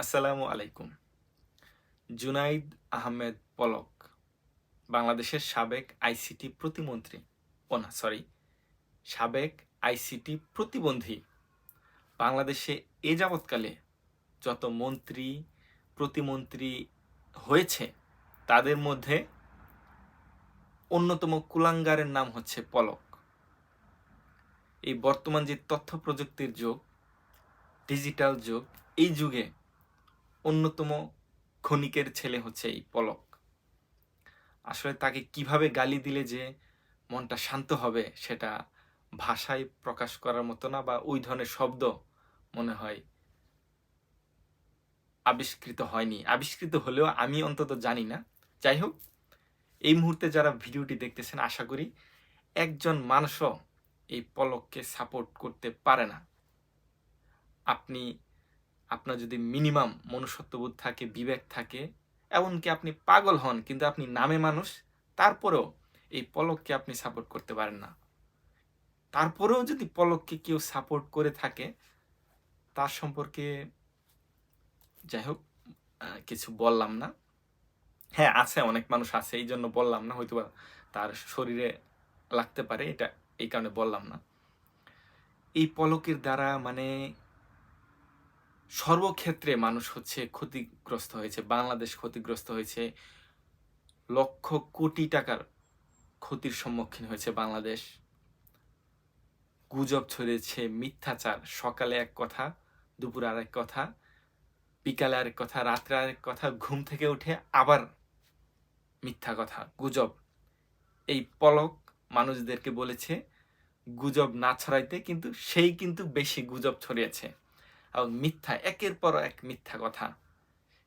আসসালামু আলাইকুম। জুনাইদ আহমেদ পলক, বাংলাদেশের সাবেক আইসিটি প্রতিমন্ত্রী। ও না সরি সাবেক আইসিটি প্রতিবন্ধী। বাংলাদেশে এ যাবৎকালে যত মন্ত্রী, প্রতিমন্ত্রী হয়েছে, তাদের মধ্যে অন্যতম কুলাঙ্গারের নাম হচ্ছে পলক। এই বর্তমান যে তথ্য প্রযুক্তির যুগ, ডিজিটাল যুগ, এই যুগে অন্যতম ক্ষণিকের ছেলে হচ্ছে এই পলক। আসলে তাকে কীভাবে গালি দিলে যে মনটা শান্ত হবে সেটা ভাষায় প্রকাশ করার মতো না বা ওই ধরনের শব্দ মনে হয় আবিষ্কৃত হয়নি। আবিষ্কৃত হলেও আমি অন্তত জানি না। যাই হোক, এই মুহূর্তে যারা ভিডিওটি দেখতেছেন, আশা করি একজন মানুষও এই পলককে সাপোর্ট করতে পারে না। আপনি আপনার যদি মিনিমাম মনুষ্যত্ববোধ থাকে, বিবেক থাকে, এমনকি আপনি পাগল হন, কিন্তু আপনি নামে মানুষ, তারপরেও এই পলককে আপনি সাপোর্ট করতে পারেন না। তারপরেও যদি পলককে কেউ সাপোর্ট করে থাকে, তার সম্পর্কে যাই হোক কিছু বললাম না। হ্যাঁ আছে, অনেক মানুষ আছে, এই জন্য বললাম না হয়তো তার শরীরে লাগতে পারে, এটা এই কারণে বললাম না। এই পলকের দ্বারা মানে সর্বক্ষেত্রে মানুষ হচ্ছে ক্ষতিগ্রস্ত হয়েছে, বাংলাদেশ ক্ষতিগ্রস্ত হয়েছে, লক্ষ কোটি টাকার ক্ষতির সম্মুখীন হয়েছে বাংলাদেশ। গুজব ছড়িয়েছে, মিথ্যাচার, সকালে এক কথা, দুপুরে আরেক কথা, বিকালে আরেক কথা, রাত্রে আরেক কথা, ঘুম থেকে উঠে আবার মিথ্যা কথা, গুজব। এই পলক মানুষদেরকে বলেছে, গুজব না ছড়াইতে কিন্তু সেই কিন্তু বেশি গুজব ছড়িয়েছে। আর মিথ্যা, একের পর এক মিথ্যা কথা।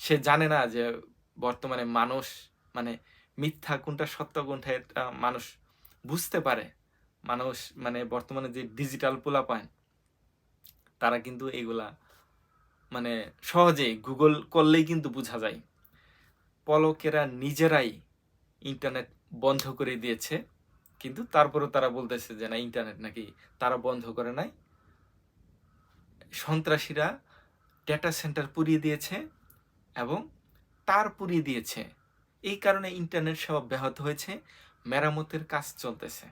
সে জানে না যে বর্তমানে মানুষ মানে মিথ্যা কোনটা সত্য, কোনটা এটা মানুষ বুঝতে পারে। মানুষ মানে বর্তমানে যে ডিজিটাল পোলা পায় তারা কিন্তু এগুলা মানে সহজেই গুগল করলেই কিন্তু বোঝা যায়। পলকেরা নিজেরাই ইন্টারনেট বন্ধ করে দিয়েছে, কিন্তু তারপরেও তারা বলতেছে যে না ইন্টারনেট নাকি তারা বন্ধ করে নাই। সন্ত্রাসীরা ডেটা সেন্টার পুড়িয়ে দিয়েছে এবং তার পুড়িয়ে দিয়েছে। এই কারণে ইন্টারনেট সেবা ব্যাহত হয়েছে, মেরামতের কাজ চলতেছে।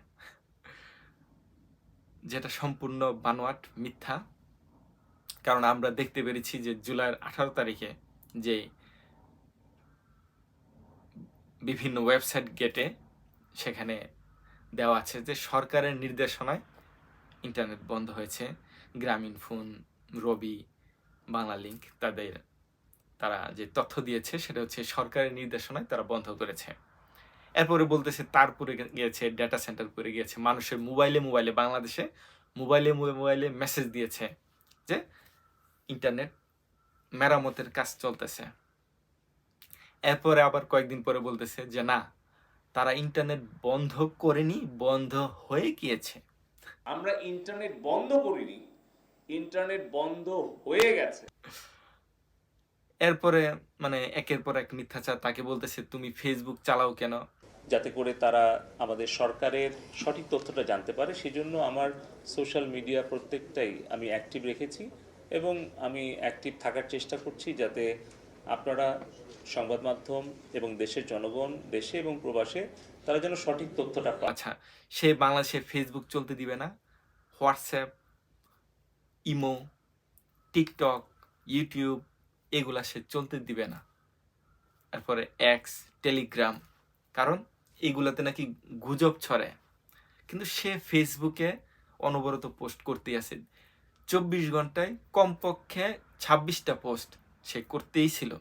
যেটা সম্পূর্ণ বানোয়াট, মিথ্যা। কারণ আমরা দেখতে পেরেছি যে জুলাইয়ের আঠারো তারিখে যে বিভিন্ন ওয়েবসাইট গেটে সেখানে দেওয়া আছে যে সরকারের নির্দেশনায় ইন্টারনেট বন্ধ হয়েছে, গ্রামীণ ফোন রবি, বাংলা লিঙ্ক তাদের, তারা যে তথ্য দিয়েছে সেটা হচ্ছে সরকারের নির্দেশনায় তারা বন্ধ করেছে। এরপরে বলতেছে তারপরে গিয়েছে ডেটা সেন্টার করে গিয়েছে, মানুষের মোবাইলে মোবাইলে বাংলাদেশে মোবাইলে মোবাইলে মেসেজ দিয়েছে যে ইন্টারনেট মেরামতের কাজ চলতেছে। এরপরে আবার কয়েকদিন পরে বলতেছে যে না, তারা ইন্টারনেট বন্ধ করেনি, বন্ধ হয়ে গিয়েছে। আমরা ইন্টারনেট বন্ধ করিনি। ইন্টারনেট বন্ধ হয়ে গেছে। এরপরে মানে একের পর এক মিথ্যাচার তাকে বলতেছে তুমি ফেসবুক চালাও কেন? যাতে করে তারা আমাদের সরকারের সঠিক তথ্যটা জানতে পারে। সেজন্য আমার সোশ্যাল মিডিয়া প্রত্যেকটাই আমি অ্যাক্টিভ রেখেছি এবং আমি অ্যাক্টিভ থাকার চেষ্টা করছি যাতে আপনারা সংবাদ মাধ্যম এবং দেশের জনগণ দেশে এবং প্রবাসে তারা যেন সঠিক তথ্যটা পায়। আচ্ছা সে বাংলাদেশে ফেসবুক চলতে দিবে না? হোয়াটসঅ্যাপ ইমো, টিকটক, ইউটিউব, এগুলা সে চলতে দিবে না। তারপরে এক্স টেলিগ্রাম কারণ এগুলাতে নাকি গুজব ছড়ে কিন্তু সে ফেসবুকে অনবরত পোস্ট করতেই আছে। চব্বিশ ঘন্টায় কমপক্ষে ছাব্বিশটা পোস্ট সে করতেই ছিল।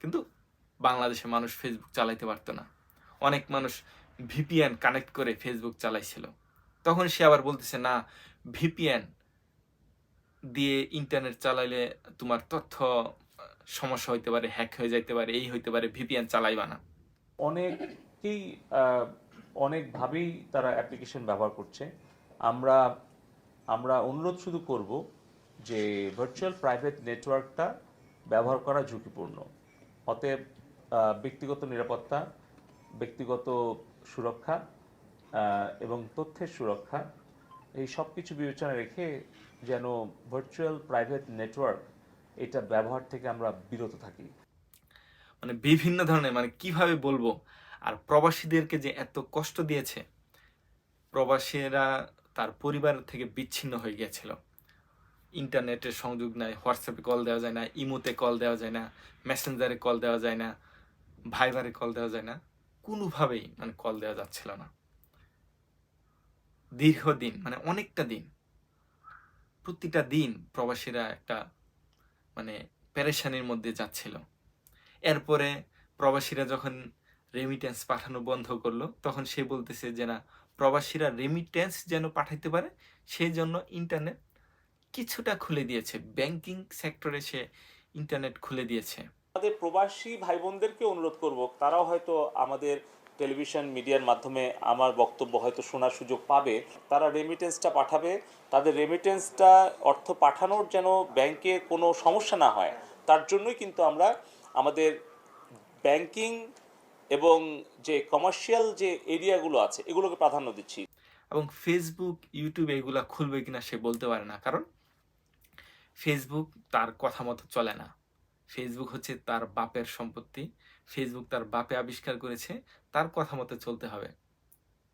কিন্তু বাংলাদেশে মানুষ ফেসবুক চালাইতে পারতো না। অনেক মানুষ ভিপিএন কানেক্ট করে ফেসবুক চালাইছিল। তখন সে আবার বলতেছে, না ভিপিএন দিয়ে ইন্টারনেট চালাইলে তোমার তথ্য সমস্যা হইতে পারে হ্যাক হয়ে যাইতে পারে, এই হইতে পারে ভিপিএন চালাইবা না। অনেকেই অনেকভাবেই তারা অ্যাপ্লিকেশন ব্যবহার করছে। আমরা আমরা অনুরোধ শুধু করব যে ভার্চুয়াল প্রাইভেট নেটওয়ার্কটা ব্যবহার করা ঝুঁকিপূর্ণ। অতএব ব্যক্তিগত নিরাপত্তা, ব্যক্তিগত সুরক্ষা এবং তথ্যের সুরক্ষা এই সব কিছু বিবেচনা রেখে যেন ভার্চুয়াল প্রাইভেট নেটওয়ার্ক এটা ব্যবহার থেকে আমরা বিরত থাকি। মানে বিভিন্ন ধরনের মানে কীভাবে বলব, আর প্রবাসীদেরকে যে এত কষ্ট দিয়েছে, প্রবাসীরা তার পরিবার থেকে বিচ্ছিন্ন হয়ে গিয়েছিল। ইন্টারনেটের সংযোগ নাই হোয়াটসঅ্যাপে কল দেওয়া যায় না, ইমোতে কল দেওয়া যায় না মেসেঞ্জারে কল দেওয়া যায় না ভাইবারে কল দেওয়া যায় না, কোনোভাবেই মানে কল দেওয়া যাচ্ছিল না। দীর্ঘদিন মানে অনেকটা দিন। প্রতিটা দিন প্রবাসীরা একটা মানে পেরেশানির মধ্যে যাচ্ছিল। এরপরে প্রবাসীরা যখন রেমিটেন্স পাঠানো বন্ধ করল, তখন সে বলতেছে যে না, প্রবাসীরা রেমিটেন্স যেন পাঠাইতে পারে সেই জন্য ইন্টারনেট কিছুটা খুলে দিয়েছে। ব্যাংকিং সেক্টরে সে ইন্টারনেট খুলে দিয়েছে। আমাদের প্রবাসী ভাই বোনদেরকে অনুরোধ করব, তারাও হয়তো আমাদের টেলিভিশন মিডিয়ার মাধ্যমে আমার বক্তব্য হয়তো শোনার সুযোগ পাবে। তারা রেমিটেন্সটা পাঠাবে। তাদের রেমিটেন্সটা অর্থ পাঠানোর যেন ব্যাংকে কোনো সমস্যা না হয়, তার জন্যই কিন্তু আমরা আমাদের ব্যাংকিং এবং যে কমার্শিয়াল যে এরিয়াগুলো আছে, এগুলোকে প্রাধান্য দিচ্ছি। এবং ফেসবুক ইউটিউব এগুলা খুলবে কিনা সে বলতে পারে না, কারণ ফেসবুক তার কথা মতো চলে না। ফেসবুক হচ্ছে তার বাপের সম্পত্তি। ফেসবুক তার বাপে আবিষ্কার করেছে, তার কথা মতো চলতে হবে।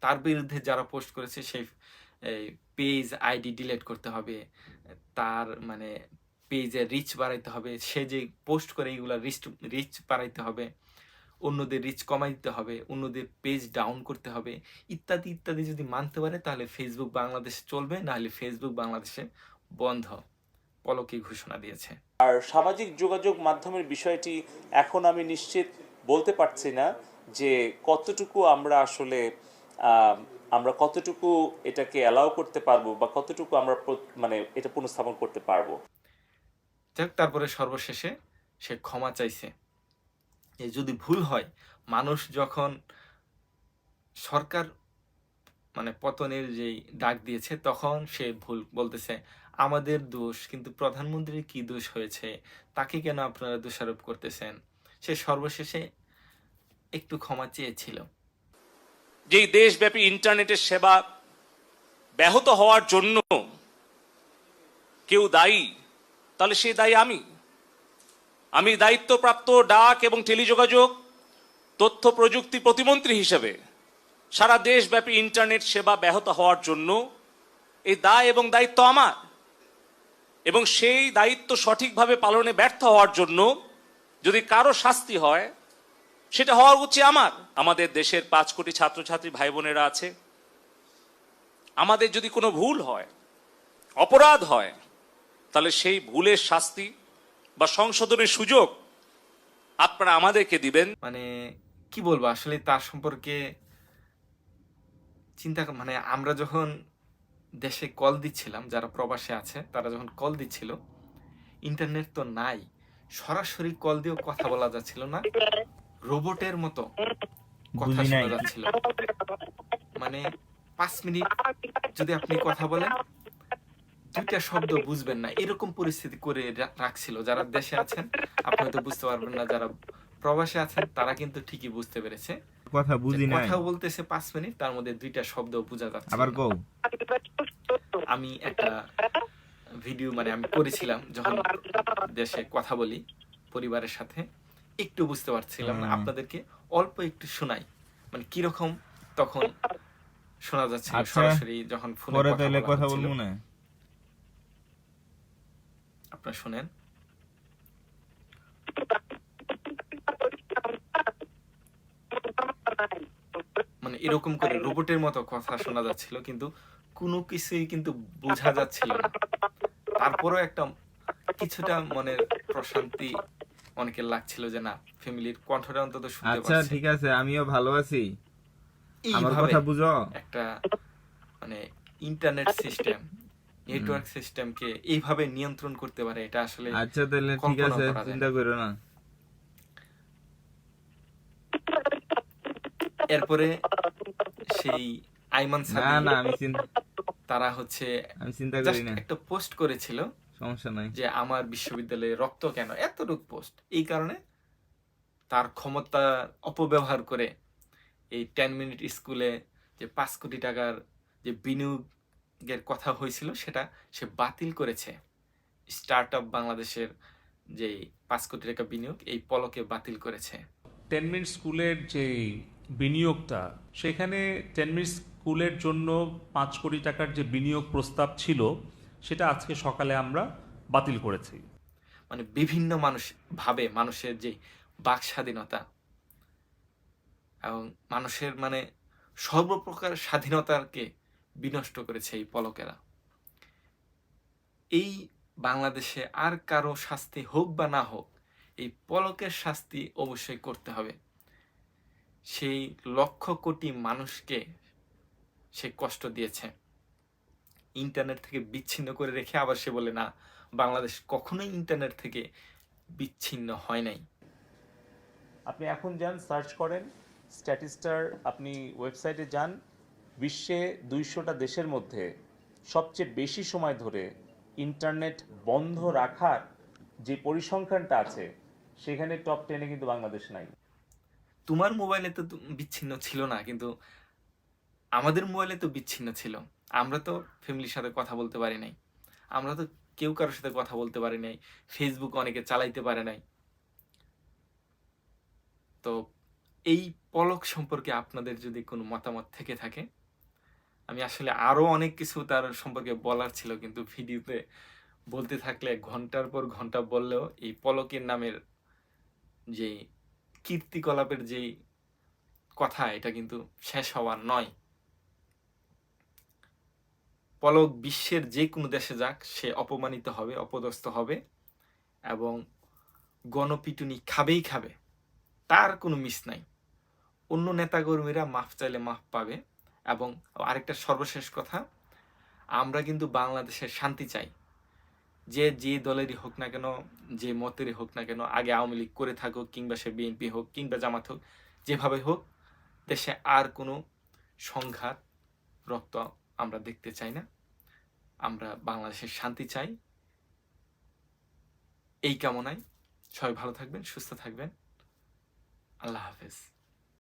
তার বিরুদ্ধে যারা পোস্ট করেছে, সেই পেজ আইডি ডিলিট করতে হবে, তার মানে পেজে রিচ বাড়াইতে হবে, সে যে পোস্ট করে এইগুলা রিচ রিচ বাড়াইতে হবে, অন্যদের রিচ কমাই দিতে হবে, অন্যদের পেজ ডাউন করতে হবে, ইত্যাদি ইত্যাদি যদি মানতে পারে, তাহলে ফেসবুক বাংলাদেশে চলবে নাহলে ফেসবুক বাংলাদেশে বন্ধ। পলকে ঘোষণা দিয়েছে। আর সামাজিক যোগাযোগ মাধ্যমের বিষয়টি এখন আমি নিশ্চিত বলতে পারছি না যে কতটুকু আমরা আসলে আমরা কতটুকু এটাকে অ্যালাউ করতে পারব বা কতটুকু আমরা মানে এটা পুনঃস্থাপন করতে পারব। যাক, তারপরে সর্বশেষে সে ক্ষমা চাইছে। যে যদি ভুল হয়, মানুষ যখন সরকার মানে পতনের যেই ডাক দিয়েছে, তখন সে ভুল বলতেছে, আমাদের দোষ, কিন্তু প্রধানমন্ত্রীর কি দোষ হয়েছে? তাকে কেন আপনারা দোষারোপ করতেছেন? সে সর্বশেষে একটু ক্ষমা চেয়েছিল। যেই দেশব্যাপী ইন্টারনেটের সেবা ব্যাহত হওয়ার জন্য কেউ দায়ী, তাহলে সে দায়ী আমি। আমি দায়িত্বপ্রাপ্ত ডাক এবং টেলিযোগাযোগ, তথ্য প্রযুক্তি প্রতিমন্ত্রী হিসেবে সারা দেশব্যাপী ইন্টারনেট সেবা ব্যাহত হওয়ার জন্য এই দায় এবং দায়িত্ব আমার। এবং সেই দায়িত্ব সঠিকভাবে পালনে ব্যর্থ হওয়ার জন্য যদি কারও শাস্তি হয়, সেটা হওয়া উচিত আমার। আমাদের দেশের পাঁচ কোটি ছাত্রছাত্রী, ভাই বোনেরা আছে। আমাদের যদি কোনো ভুল হয়, অপরাধ হয়, তাহলে সেই ভুলের শাস্তি বা সংশোধনের সুযোগ আপনারা আমাদেরকে দিবেন। মানে কি বলব, আসলে তার সম্পর্কে চিন্তা মানে আমরা যখন দেশে কল দিচ্ছিলাম, যারা প্রবাসে আছে, তারা যখন কল দিচ্ছিল, ইন্টারনেট তো নাই। সরাসরি কল দিয়েও কথা বলা যাচ্ছিল না। রোবটের মতো কথা শোনা যাচ্ছিল। মানে পাঁচ মিনিট যদি আপনি কথা বলেন দুইটা শব্দ বুঝবেন না। এরকম পরিস্থিতি করে রাখছিল। যারা দেশে আছেন আপনি হয়তো বুঝতে পারবেন না যারা প্রবাসে আছেন তারা কিন্তু ঠিকই বুঝতে পেরেছে। কথা বুঝি নাই। কথা বলতেছে পাঁচ মিনিট তার মধ্যে দুইটা শব্দ বোঝা যাচ্ছে আবার না। কও। আমি একটা ভিডিও মানে আমি করেছিলাম যখন দেশে কথা বলি পরিবারের সাথে একটু বুঝতে পারছিলাম না আপনাদেরকে অল্প একটু শোনাই। মানে কীরকম তখন শোনা যাচ্ছে আচ্ছা, সরাসরি যখন ফোনে কথা তাহলে কথা বলব না? আপনারা শুনেন। মানে এরকম করে রোবটের মতো কথা শোনা যাচ্ছিল কিন্তু কোনো কিছুই কিন্তু বোঝা যাচ্ছিল না। তারপরেও একটা কিছুটা মনের প্রশান্তি অনেকের লাগছিল যে না ফ্যামিলির কণ্ঠটা অন্তত শুনতে পাচ্ছি। আচ্ছা ঠিক আছে আমিও ভালো আছি। আমার এইভাবে কথা বুঝো? একটা মানে ইন্টারনেট সিস্টেম নেটওয়ার্ক সিস্টেমকে এইভাবে নিয়ন্ত্রণ করতে পারে এটা আসলে আচ্ছা তাহলে ঠিক আছে। চিন্তা করো না। এরপরে সেই আইমান না না আমি চিন্তা তারা হচ্ছে আমি চিন্তা করি না। একটা পোস্ট করেছিল সমস্যা নাই। যে আমার বিশ্ববিদ্যালয়ে রক্ত কেন? এতটুক পোস্ট এই কারণে তার ক্ষমতা অপব্যবহার করে এই টেন মিনিট স্কুলে যে পাঁচ কোটি টাকার যে বিনিয়োগের কথা হয়েছিল সেটা সে বাতিল করেছে। স্টার্ট আপ বাংলাদেশের যে পাঁচ কোটি টাকা বিনিয়োগ এই পলকে বাতিল করেছে। টেন মিনিট স্কুলের যে বিনিয়োগটা সেখানে টেন মিনিট স্কুলের জন্য পাঁচ কোটি টাকার যে বিনিয়োগ প্রস্তাব ছিল, সেটা আজকে সকালে আমরা বাতিল করেছি। মানে বিভিন্ন মানুষ ভাবে মানুষের যে বাক স্বাধীনতা এবং মানুষের মানে সর্বপ্রকার স্বাধীনতাকে বিনষ্ট করেছে এই পলকেরা। এই বাংলাদেশে আর কারও শাস্তি হোক বা না হোক, এই পলকের শাস্তি অবশ্যই করতে হবে। সেই লক্ষ কোটি মানুষকে সে কষ্ট দিয়েছে। ইন্টারনেট থেকে বিচ্ছিন্ন করে রেখে আবার সে বলে না বাংলাদেশ কখনোই ইন্টারনেট থেকে বিচ্ছিন্ন হয় নাই। আপনি এখন যান সার্চ করেন স্ট্যাটিস্টার আপনি ওয়েবসাইটে যান বিশ্বে দুইশোটা দেশের মধ্যে সবচেয়ে বেশি সময় ধরে ইন্টারনেট বন্ধ রাখার যে পরিসংখ্যানটা আছে সেখানে টপ টেনে কিন্তু বাংলাদেশ নাই। তোমার মোবাইলে তো বিচ্ছিন্ন ছিল না কিন্তু আমাদের মোবাইলে তো বিচ্ছিন্ন ছিল। আমরা তো ফ্যামিলির সাথে কথা বলতে পারি নাই। আমরা তো কেউ কারোর সাথে কথা বলতে পারি নাই। ফেসবুক অনেকে চালাইতে পারে নাই। তো এই পলক সম্পর্কে আপনাদের যদি কোনো মতামত থেকে থাকে, আমি আসলে আরও অনেক কিছু তার সম্পর্কে বলার ছিল, কিন্তু ভিডিওতে বলতে থাকলে ঘণ্টার পর ঘণ্টা বললেও এই পলকের নামের যে কীর্তিকলাপের যে কথা, এটা কিন্তু শেষ হওয়ার নয়। পলক বিশ্বের যে কোনো দেশে যাক, সে অপমানিত হবে, অপদস্থ হবে এবং গণপিটুনি খাবেই খাবে। তার কোনো মিস নাই। অন্য নেতাকর্মীরা মাফ চাইলে মাফ পাবে এবং আরেকটা সর্বশেষ কথা, আমরা কিন্তু বাংলাদেশের শান্তি চাই। যে যে দলেরই হোক না কেন, যে মতেরই হোক না কেন, আগে আওয়ামী লীগ করে থাকুক কিংবা সে বিএনপি হোক কিংবা জামাত হোক, যেভাবে হোক, দেশে আর কোনো সংঘাত, রক্ত আমরা দেখতে চাই না। আমরা বাংলাদেশের শান্তি চাই। এই কামনায় সবাই ভালো থাকবেন, সুস্থ থাকবেন। আল্লাহ হাফেজ।